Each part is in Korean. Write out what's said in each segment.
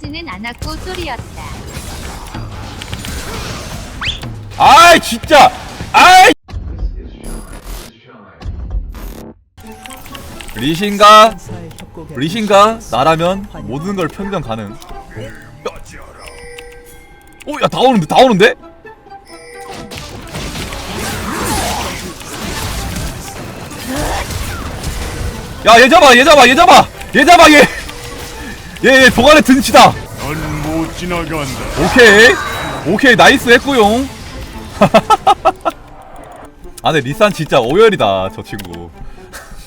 지는 않았고 소리였다. 아이 진짜! 아이! 리신가? 리신가? 나라면 모든 걸 평정 가능. 오야 다 오는데 다 오는데? 야얘 잡아 얘 잡아 얘 잡아! 얘 잡아 얘 얘얘 도관에 든치다. 넌 못 지나간다. 오케이. 오케이 나이스 했구용 아 근데 리산 진짜 오열이다 저 친구.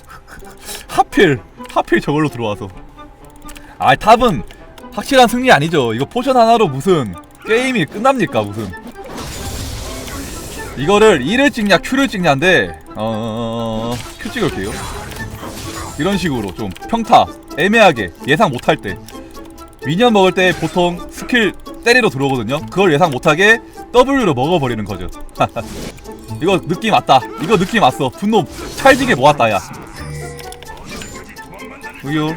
하필 하필 저걸로 들어와서. 아 탑은 확실한 승리 아니죠. 이거 포션 하나로 무슨 게임이 끝납니까 무슨? 이거를 1을 찍냐 Q를 찍냐인데 어... Q 찍을게요 이런 식으로 좀 평타 애매하게 예상 못할 때 미니언 먹을 때 보통 스킬 때리러 들어오거든요. 그걸 예상 못하게 W로 먹어버리는 거죠. 이거 느낌 왔다. 이거 느낌 왔어. 분노 찰지게 모았다, 야. 여기요.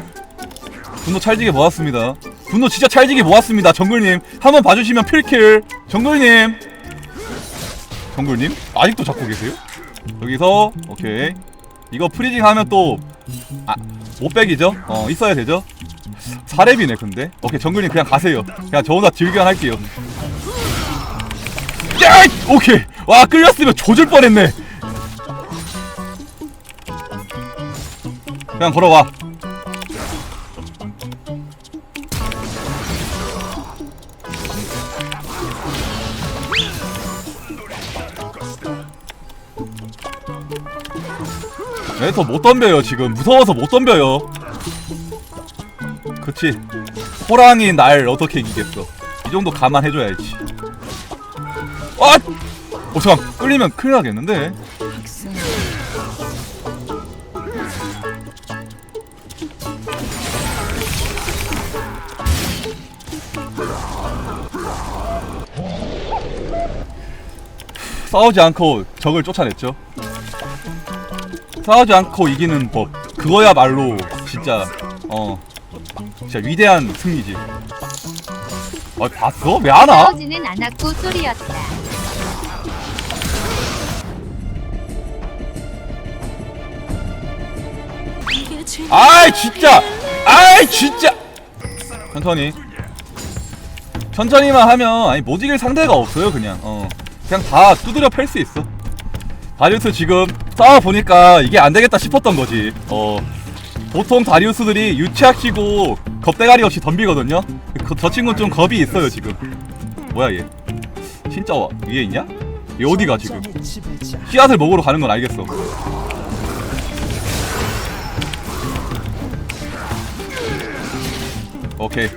분노 찰지게 모았습니다. 분노 진짜 찰지게 모았습니다, 정글님. 한번 봐주시면 필킬. 정글님. 정글님? 아직도 잡고 계세요? 여기서, 오케이. 이거 프리징 하면 또, 아, 못백이죠? 어, 있어야 되죠? 사렙이네 근데 오케이 정글님 그냥 가세요 그냥 저 혼자 딜견 할게요 야! 오케이 와 끌렸으면 조질 뻔했네 그냥 걸어와 왜더 못 덤벼요 지금. 무서워서 못 덤벼요. 그치 호랑이 날 어떻게 이기겠어? 이 정도 감안해줘야지. 아! 어 잠깐. 끌리면 큰일 나겠는데? 싸우지 않고 적을 쫓아냈죠 싸우지 않고 이기는 법 그거야말로 진짜 어 진짜 위대한 승리지. 어, 봤어? 왜 안 와? 싸우지는 않았고 소리였다. 아이 진짜, 아이 진짜. 천천히, 천천히만 하면 아니 못 이길 상대가 없어요 그냥. 어, 그냥 다 두드려 팰 수 있어. 다리우스 지금 싸워 보니까 이게 안 되겠다 싶었던 거지. 어, 보통 다리우스들이 유치학시고 겁대가리 없이 덤비거든요. 그, 저 친구는 좀 겁이 있어요 지금. 뭐야 얘? 진짜 와 위에 있냐? 얘 어디가 지금? 씨앗을 먹으러 가는 건 알겠어. 오케이.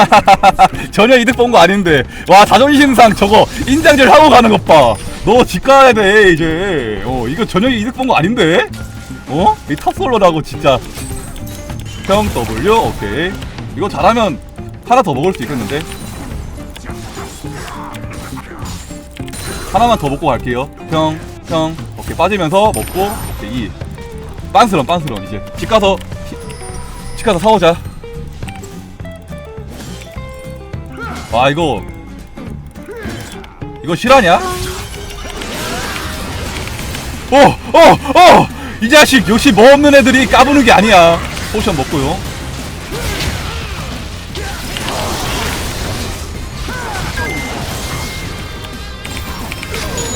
전혀 이득 본 거 아닌데 와 자존심상 저거 인장질 하고 가는 것 봐. 너 집 가야 돼 이제. 어 이거 전혀 이득 본 거 아닌데? 어? 이 탑솔로라고 진짜. 평 W 오케이. 이거 잘하면 하나 더 먹을 수 있겠는데? 하나만 더 먹고 갈게요. 평, 평. 오케이 빠지면서 먹고 오케이 2. 빤스런 빤스런 이제 집 가서 집 가서 사오자. 와 이거 이거 실화냐? 어! 어! 어! 이 자식 역시 뭐 없는 애들이 까부는 게 아니야 포션 먹고요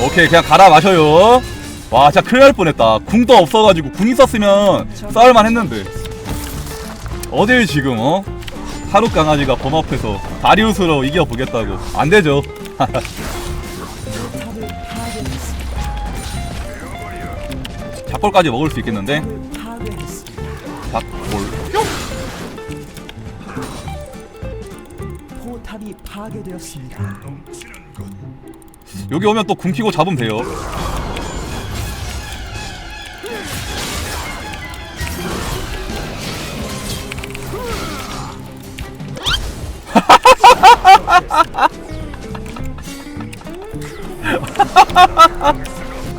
오케이 그냥 갈아 마셔요 와 진짜 큰일 날 뻔했다 궁도 없어가지고 궁 있었으면 싸울만 했는데 어딜 지금 어? 하루 강아지가 범업해서 다리우스로 이겨보겠다고 안 되죠. 작골까지 먹을 수 있겠는데? 작골. 포탑이 파괴되었습니다. 여기 오면 또 궁키고 잡으면 돼요.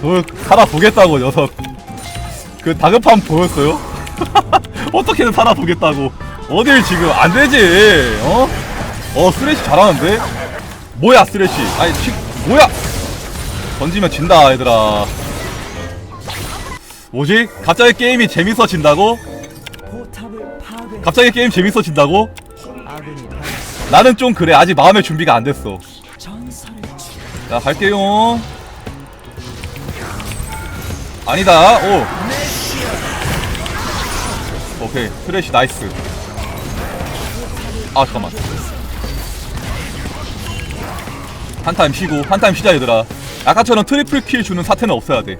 그걸 살아보겠다고 녀석 그 다급함 보였어요? 어떻게든 살아보겠다고. 어딜 지금 안 되지. 어? 어 쓰레쉬 잘하는데? 뭐야 쓰레쉬? 아니 치 뭐야? 던지면 진다 얘들아. 뭐지? 갑자기 게임이 재밌어진다고. 갑자기 게임 재밌어진다고? 나는 좀 그래. 아직 마음의 준비가 안 됐어. 전설의 주. 자 갈게요. 아니다. 오 오케이 트래시 나이스. 아 잠깐만. 한 타임 쉬고 한 타임 쉬자 얘들아. 아까처럼 트리플 킬 주는 사태는 없어야 돼.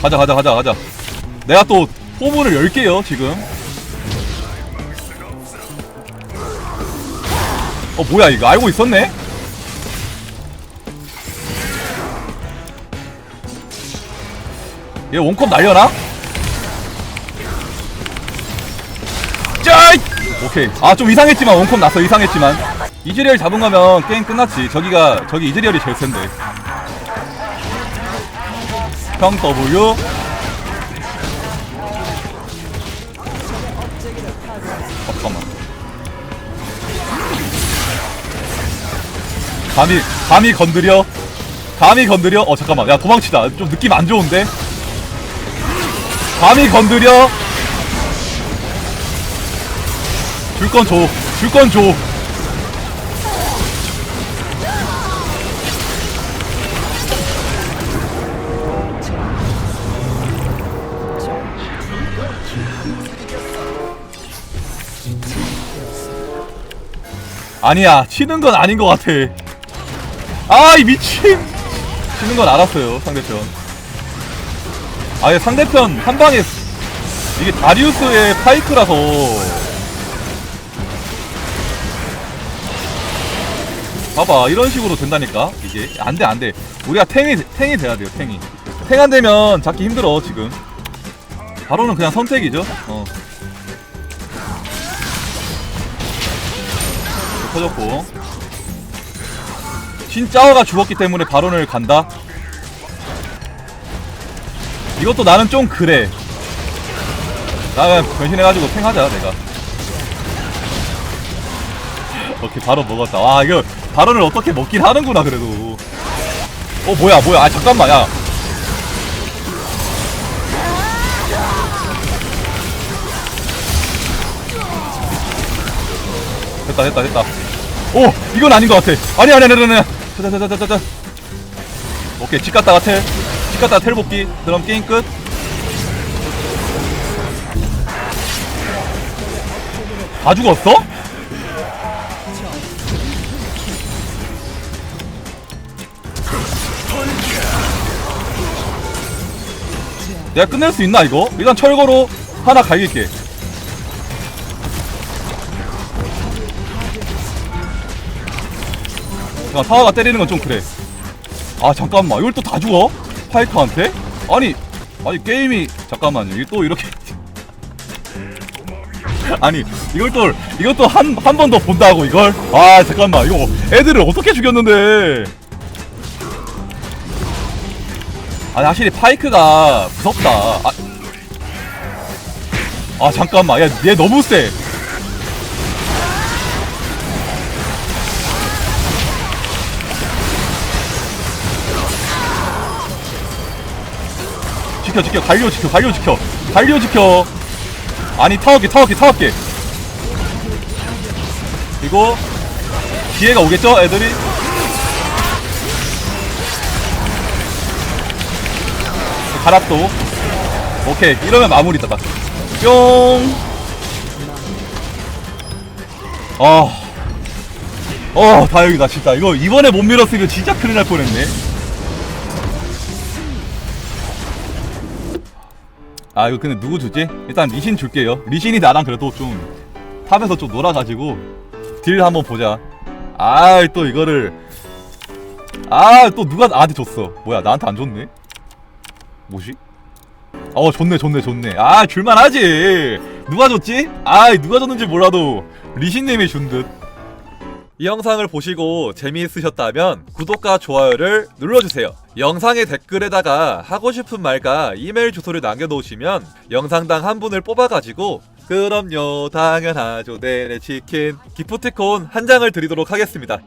가자 가자 가자 가자. 내가 또 포문을 열게요 지금. 어 뭐야 이거 알고 있었네? 얘 원컵 날려나? 짜이! 오케이. 아, 좀 이상했지만, 원컵 났어, 이상했지만. 이즈리얼 잡은 거면 게임 끝났지. 저기가, 저기 이즈리얼이 제일 센데. 형 W. 어, 잠깐만. 감히, 감히 건드려? 감히 건드려? 어, 잠깐만. 야, 도망치다. 좀 느낌 안 좋은데? 감히 건드려? 줄 건 줘. 줄 건 줘. 아니야. 치는 건 아닌 것 같아. 아, 이 미친. 치는 건 알았어요, 상대편. 아예 상대편 한 방에 이게 다리우스의 파이크라서 봐봐 이런 식으로 된다니까. 이게 안돼 안돼. 우리가 탱이 탱이 돼야 돼요 탱이. 탱 안 되면 잡기 힘들어 지금. 바로는 그냥 선택이죠. 어. 터졌고. 신짜오가 죽었기 때문에 바론을 간다? 이것도 나는 좀 그래. 나 변신해가지고 탱하자 내가. 오케이 바로 먹었다. 와 이거 바론을 어떻게 먹긴 하는구나 그래도. 어 뭐야 뭐야 아 잠깐만 야. 됐다 됐다 됐다. 오 이건 아닌 것 같아. 아니 아니 아니 아니 아니. 자자자자자자. 오케이 집 갔다가 텔. 집 갔다가 텔 복귀. 그럼 게임 끝. 다 죽었어? 내가 끝낼 수 있나 이거? 일단 철거로 하나 갈길게. 야 사화가 때리는 건 좀 그래. 아 잠깐만. 이걸 또 다 죽어? 파이크한테? 아니 아니 게임이 잠깐만요 이게 또 이렇게. 아니 이걸 또 이것도 한 한 번 더 본다고 이걸? 아 잠깐만. 이거 애들을 어떻게 죽였는데 아니 확실히 파이크가 무섭다. 아, 아 잠깐만. 야얘 너무 세. 지켜 지켜. 갈려 지켜 갈려 지켜. 갈려 지켜. 아니 타워게 타워게 타워게 그리고 기회가 오겠죠 애들이 가랍도 오케이 이러면 마무리다 딱 뿅. 아, 어 다행이다 진짜 이거 이번에 못 밀었으면 진짜 큰일 날 뻔했네. 아 이거 근데 누구 주지? 일단 리신 줄게요. 리신이 나랑 그래도 좀 탑에서 좀 놀아가지고 딜 한번 보자. 아 또 이거를 아 또 누가 나한테 줬어? 뭐야 나한테 안 줬네? 뭐지? 어 좋네 좋네 좋네 아 줄만하지 누가 줬지? 아 누가 줬는지 몰라도 리신님이 준듯 이 영상을 보시고 재미있으셨다면 구독과 좋아요를 눌러주세요. 영상의 댓글에다가 하고 싶은 말과 이메일 주소를 남겨놓으시면 영상당 한 분을 뽑아가지고 그럼요 당연하죠 네네 치킨 기프티콘 한 장을 드리도록 하겠습니다.